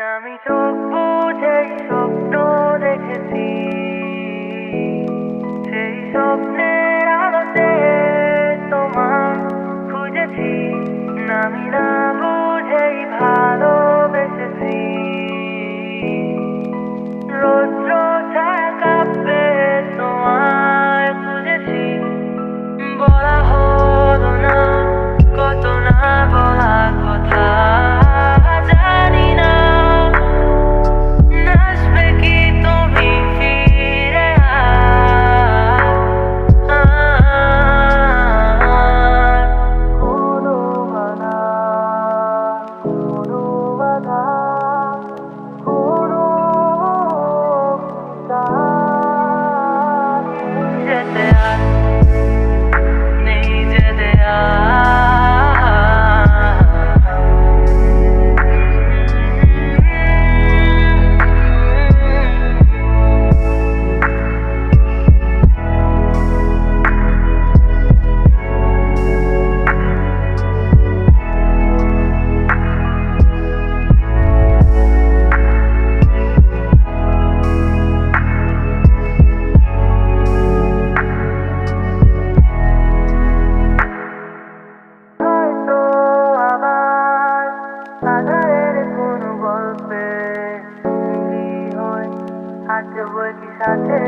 আমি চোখ বুঝে স্বপ্ন দেখেছি। সেই স্বপ্নের আলোতে তোমার খুঁজেছি নামি না আধারের কোনো গল্পে হয়ে হাঁটবো সাথে।